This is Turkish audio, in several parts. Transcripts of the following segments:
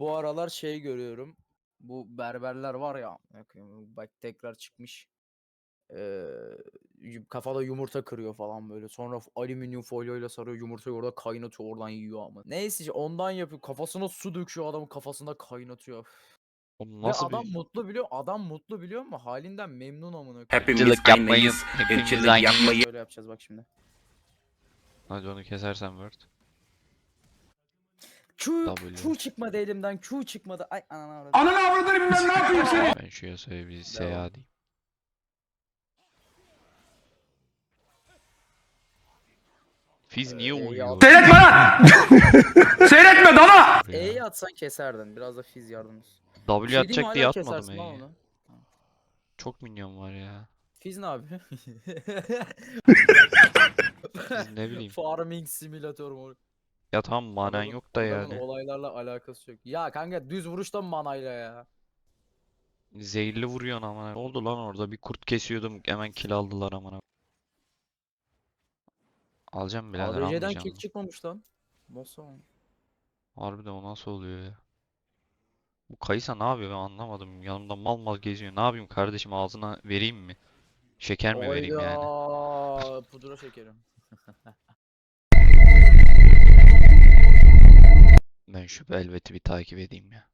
Bu aralar şey görüyorum. Bu berberler var ya. Bak tekrar çıkmış. Ee, kafada yumurta kırıyor falan böyle. Sonra alüminyum folyoyla sarıyor yumurtayı orada kaynatıyor oradan yiyor ama. Neyse işte ondan yapıyor. Kafasına su döküyor adamın kafasında kaynatıyor. Oğlum Ve nasıl adam bir mutlu biliyor. Adam mutlu biliyor mu? Halinden memnun amına koyayım. Hepimiz aynıyız. Hepimiz yapmayın. Böyle yapacağız bak şimdi. Hadi onu kesersen Word. Q, W. Q çıkmadı elimden. Q çıkmadı. Ay anana avradım. Ananı avradını bilmem ne yapayım seni. Ben şu yasaya bir seyahat diyeyim. Fiz niye Ee, uyuyor? ya- Seyretme lan. Seyretme dana. E'yi atsan keserdin. Biraz da fiz yardımcı. W şey atacak diye atmadım E'yi. Çok minyon var ya. Fiz ne? Fiz ne bileyim. Farming simülatör mu? Ya tamam manen Adamın- yok da adamın yani. olaylarla alakası yok. Ya kanka düz vuruşta manayla ya. Zehirli vuruyorsun ama. Ne oldu lan orada? Bir kurt kesiyordum. Hemen kill aldılar amına. Alacağım birader ADC'den almayacağım. kill mı? çıkmamış lan. Nasıl? o? Harbiden o nasıl oluyor ya? Bu Kaysa ne yapıyor ben anlamadım. Yanımda mal mal geziyor. Ne yapayım kardeşim ağzına vereyim mi? Şeker mi vereyim yani? Hayda, Pudra şekerim. Ben şu Velvet'i bir takip edeyim ya.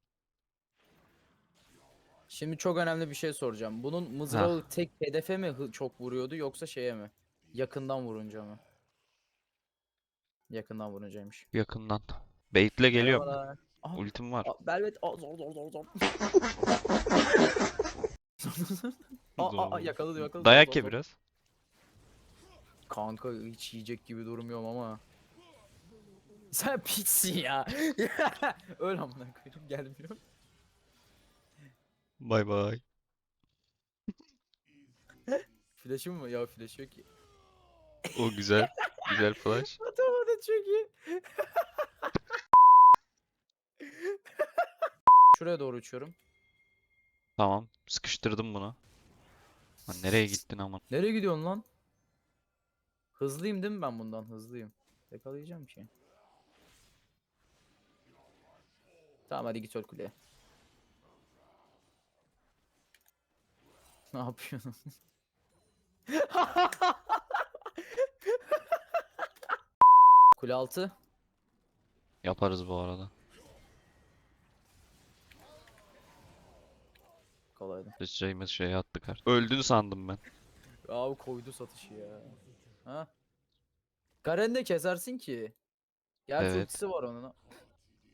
Şimdi çok önemli bir şey soracağım. Bunun mızrağı tek hedefe mi çok vuruyordu yoksa şeye mi? Yakından vurunca mı? Yakından vuruncaymış. Yakından. Baitle geliyorum. Aha, Ultim var. Aa, Belvet aa, zor zor zor zor. aa, aa, aa, yakaladı yakaladı. Dayak zor, ye zor. biraz. Kanka hiç yiyecek gibi durmuyorum ama. Sen piçsin ya. Öl amına koyayım gelmiyor. Bay bay. Flash'ım mı? Ya flash yok ki. O güzel. Güzel flash. Atamadı iyi. Şuraya doğru uçuyorum. Tamam. Sıkıştırdım bunu. Lan nereye gittin ama? Nereye gidiyorsun lan? Hızlıyım değil mi ben bundan? Hızlıyım. Yakalayacağım ki. Tamam hadi git öl kuleye. Ne yapıyorsun? Kule altı. Yaparız bu arada. Kolaydı. Sıçrayımız şeye attık artık. Öldün sandım ben. Abi koydu satışı ya. Ha? Garen de kesersin ki. Gerçi Evet. ultisi var onun.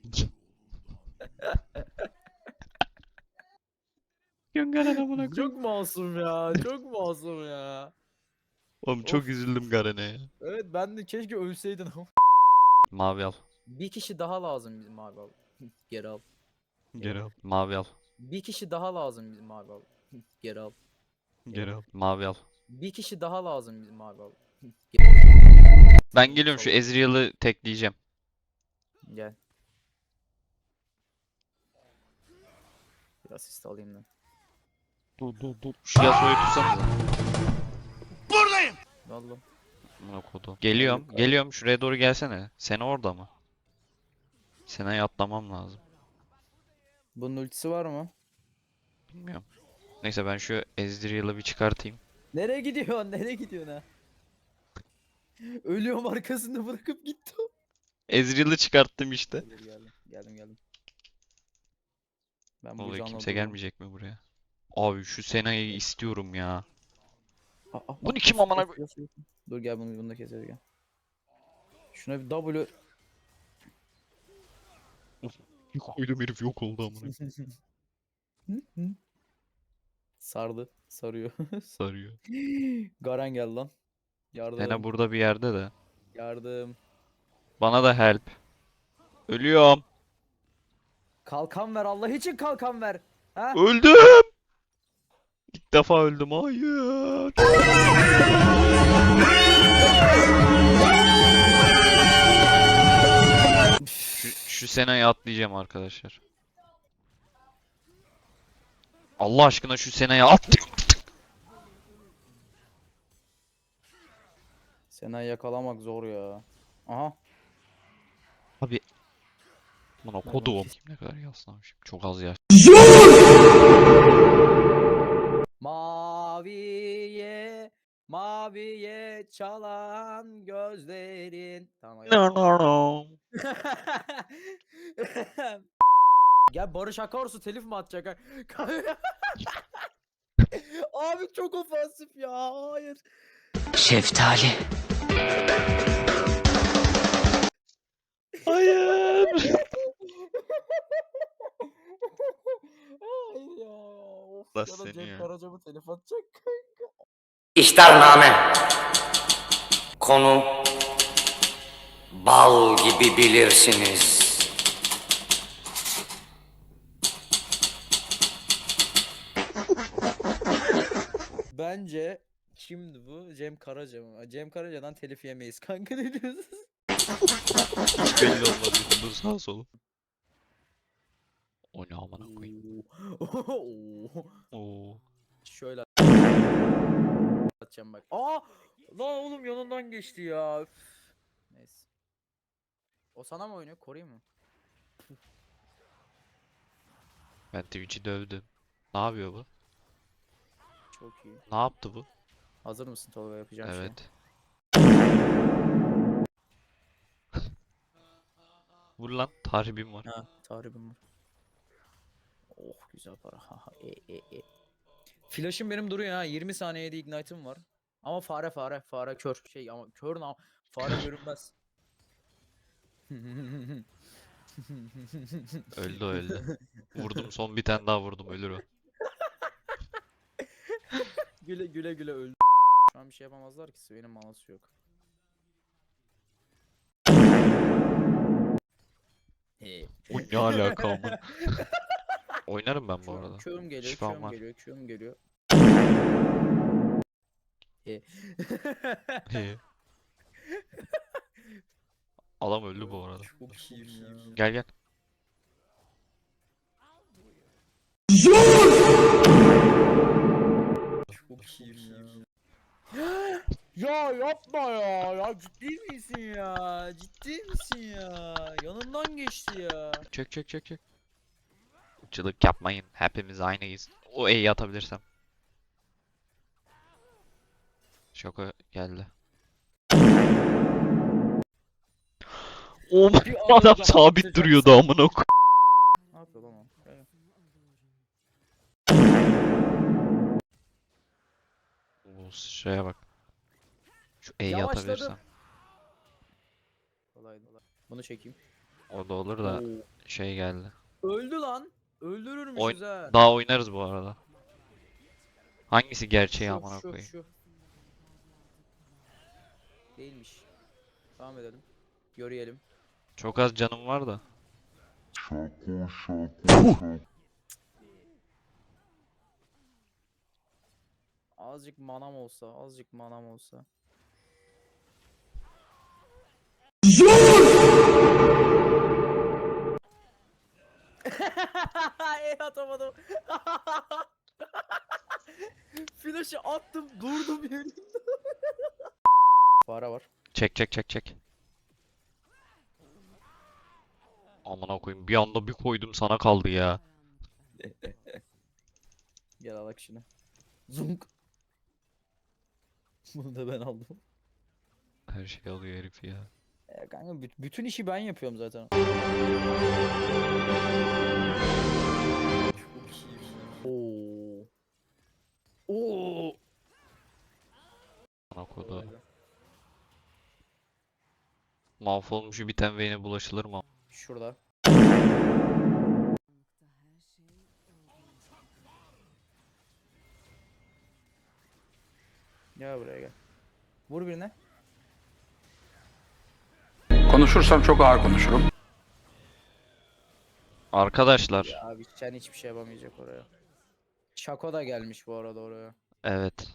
Göngeren amına Çok masum ya. Çok masum ya. Oğlum çok Of. üzüldüm Garen'e ya. Evet ben de keşke ölseydin ama. Mavi al. Bir kişi daha lazım bizim abi al. Geri al. Geri al. Mavi al. Bir kişi daha lazım bizim abi al. Geri al. Geri al. Mavi al. Bir kişi daha lazım bizim abi al. Ben geliyorum şu Ezreal'ı tekleyeceğim. Gel. Asist alayım da. Dur dur dur. Şu Yasuo'yu tutsanıza. Vallahi. Amına kodu. Geliyorum. Geliyorum. Şuraya doğru gelsene. Sen orada mı? Sena'yı atlamam lazım. Bunun ultisi var mı? Bilmiyorum. Neyse ben şu Ezreal'ı bir çıkartayım. Nereye gidiyorsun? Nereye gidiyorsun ha? Ölüyorum arkasında bırakıp gitti. Ezreal'ı çıkarttım işte. Geldim geldim geldim. Ben canla kimse gelmeyecek mi buraya? Abi şu Sena'yı istiyorum ya. Aa, aa, Bunu kim amına yas. Dur gel bunu bunu da keseriz gel. Şuna bir W Koydum herif yok oldu amına. sardı, sarıyor. Sarıyor. Garen gel lan. Yardım. Sena burada bir yerde de. Yardım. Bana da help. Ölüyorum. Kalkan ver Allah için kalkan ver. Ha? Öldüm. İlk defa öldüm. Hayır. Şu, şu Sena'yı atlayacağım arkadaşlar. Allah aşkına şu Sena'yı at. Sena'yı yakalamak zor ya. Aha. Abi Bana koduğum. Ne kadar yaslamışım. Çok az yaş. Maviye, maviye çalan gözlerin. Tamam. No no no. Gel Barış Akarsu telif mi atacak? Abi çok ofansif ya. Hayır. Şeftali. Hayır ya. Of Allah ya da seni Cem ya. Karaca mı telif atacak? İhtarname. Konu bal gibi bilirsiniz. Bence kimdi bu? Cem Karaca mı? Cem Karaca'dan telif yemeyiz kanka ne diyorsunuz? Belli olmaz. Dur sağ solum. O ne amına koyayım. Oo. Şöyle atacağım bak. Aa! Lan oğlum yanından geçti ya. Üf. Neyse. O sana mı oynuyor? Koruyayım mı? Ben Twitch'i dövdüm. Ne yapıyor bu? Çok iyi. Ne yaptı bu? Hazır mısın Tolga yapacağım şey? Evet. Vur lan tarihim var. Ha, tahribim var. Oh güzel para. E e e. Flash'ım benim duruyor ha. 20 saniyede ignite'ım var. Ama fare fare fare kör şey ama kör na fare görünmez. Öldü o öldü. Vurdum son bir tane daha vurdum ölür o. güle güle güle öldü. Şu an bir şey yapamazlar ki benim manası yok. He. O ne alaka. Oynarım ben bu arada. Q'm geliyor, Şifam var. geliyor, Q'm geliyor. He. He. Adam öldü bu arada. Çok iyiyim ya. Gel gel. Çok iyiyim ya. ya yapma ya. Ya ciddi misin ya? Ciddi misin ya? Yanından geçti ya. Çek çek çek çek. Çılık yapmayın. Hepimiz aynıyız. O E'yi atabilirsem. Şoka geldi. Bir adam sabit duruyordu amına koy. Ne yapıyor lan o? Gel, gel. Oo, şuraya bak. Şu E'yi Yavaşladı. atabilirsem. Kolaydı. Bunu çekeyim. O da olur da Oo. şey geldi. Öldü lan. Öldürürmüşüz ha. Daha oynarız bu arada. Hangisi gerçeği amına koyayım? şu. Değilmiş. Devam edelim. Yürüyelim. Çok az canım var da. Azıcık manam olsa, azıcık manam olsa. El atamadım. Flash'ı attım, durdum yerimde. Fare var. Çek çek çek çek. Amına koyayım bir anda bir koydum sana kaldı ya. Gel alak şunu. Zunk. Bunu da ben aldım. Her şey alıyor herif ya. E kanka büt- bütün işi ben yapıyorum zaten. Oo. Oo. Amına koydu. Mahvolmuş biten Vayne'e bulaşılır mı? Şurada. Gel buraya gel. Vur birine. Konuşursam çok ağır konuşurum. Arkadaşlar. Ya abi sen hiçbir şey yapamayacak oraya. Şako da gelmiş bu arada oraya. Evet.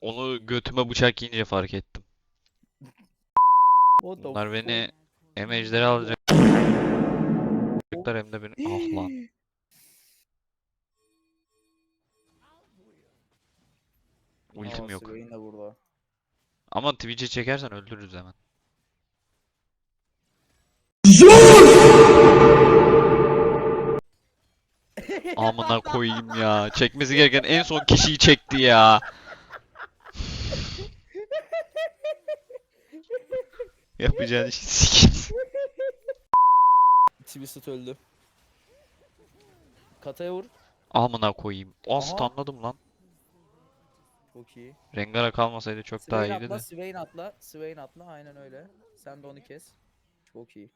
Onu götüme bıçak yiyince fark ettim. What the Bunlar beni hem ejderi alacak. hem de beni ah lan. Ultim yok. Swain de burada. Ama Twitch'e çekersen öldürürüz hemen. Amına koyayım ya. Çekmesi gereken en son kişiyi çekti ya. Yapacağın işi sikeyim. Twisted öldü. Kataya vur. Amına koyayım. Aha. Ast anladım lan. Çok iyi. Rengara kalmasaydı çok daha Swain iyiydi atla, de. Swain atla, Swain atla. Aynen öyle. Sen de onu kes. Çok iyi.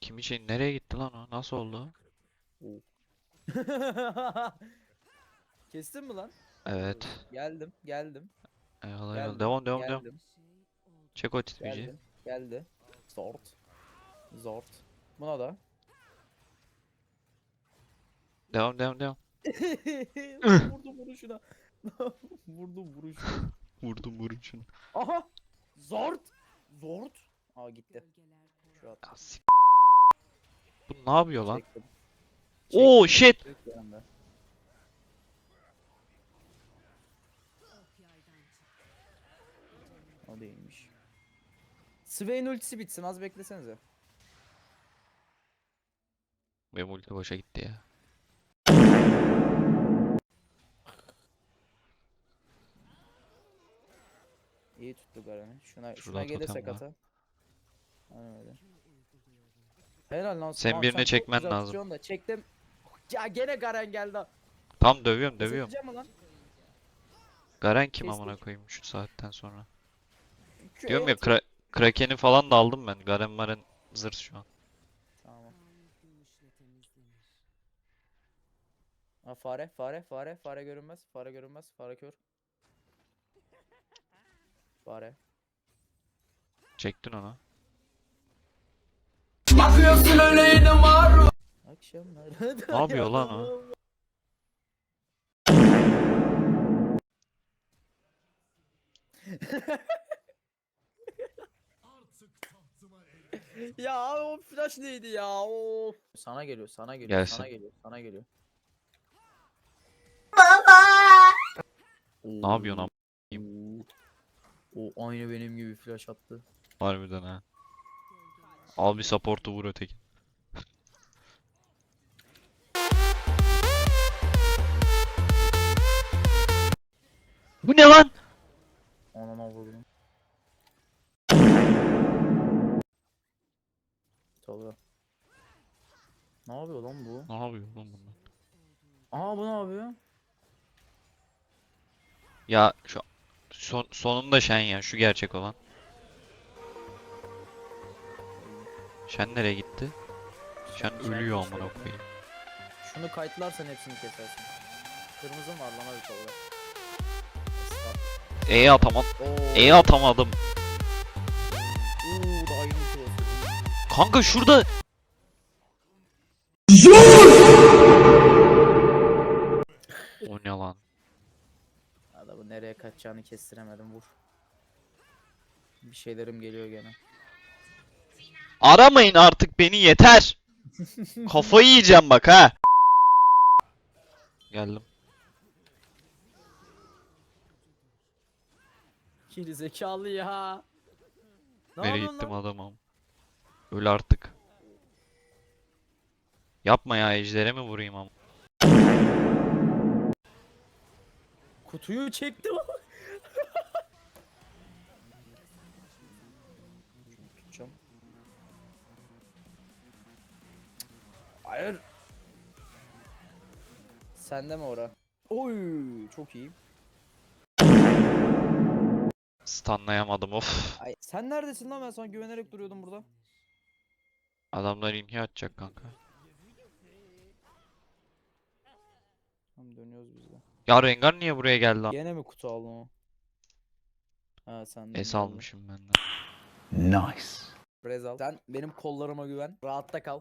Kim için nereye gitti lan o? Nasıl oldu? Kestin mi lan? Evet. Geldim, geldim. Eyvallah Geldim. eyvallah. Devam devam devam. geldim, Çek o titmici. Geldim. Geldi. Zort. Zort. Buna da. Devam devam devam. Vurdum vuruşuna. Vurdum vuruşuna. Vurdum vurun şunu. Aha! Zort! Zort! Aa gitti. Şu at. Ya sik- Bu ne yapıyor lan? Çektim. Oo shit. çektim. O değilmiş. Swain ultisi bitsin az beklesenize. Benim ulti boşa gitti ya. İyi tuttu Garen'i. Şuna, şuna gelirse totem var. kata. Aynen öyle. Helal lan. Sen Tamam, birine çok çekmen güzel lazım. tutuyorsun Da. Çektim. Ya gene Garen geldi. Tam dövüyorum dövüyorum. Lan? Garen kim Kestik. amına koyayım şu saatten sonra. Şu Diyorum ya Kra Kraken'i falan da aldım ben. Garen Maren zırt şu an. Tamam. Ha fare, fare, fare, fare görünmez, fare görünmez, fare kör. Fare. Çektin onu. Akşamlar. Ne yapıyor lan o? ya o flash neydi ya? O. Sana geliyor, sana geliyor, Gelsin. sana geliyor, sana geliyor. Ne yapıyorsun am? O aynı benim gibi flash attı. Harbiden ha. Al bir support'u vur öteki. Bu ne lan? Anama vurdum. Tabii. Ne yapıyor lan bu? Ne yapıyor lan bunlar? Aa bu ne yapıyor? Ya şu son, sonunda Shen ya şu gerçek olan. Shen nereye gitti? Shen ölüyor amına koyayım. Şunu kayıtlarsan hepsini kesersin. Kırmızı mı var lan hadi tabii. E'ye atamam. E'ye atamadım. Uuu da aynı şey. Kanka şurada O ne lan? Adamı nereye kaçacağını kestiremedim vur. Bir şeylerim geliyor gene. Aramayın artık beni yeter. Kafayı yiyeceğim bak ha. Geldim. Geri zekalı ya. Ne Nereye gittim lan? adamım? Öl artık. Yapma ya ejdere mi vurayım ama? Kutuyu çekti o. Tutacağım. Hayır. Sende mi ora? Oy çok iyi. Stunlayamadım of. Ay sen neredesin lan ben sana güvenerek duruyordum burada. Adamlar inhiye atacak kanka. Tamam dönüyoruz biz de. Ya Rengar niye buraya geldi lan? Gene mi kutu aldın o? Ha sen Es almışım ben de. Nice. Rezal. Sen benim kollarıma güven. Rahatta kal.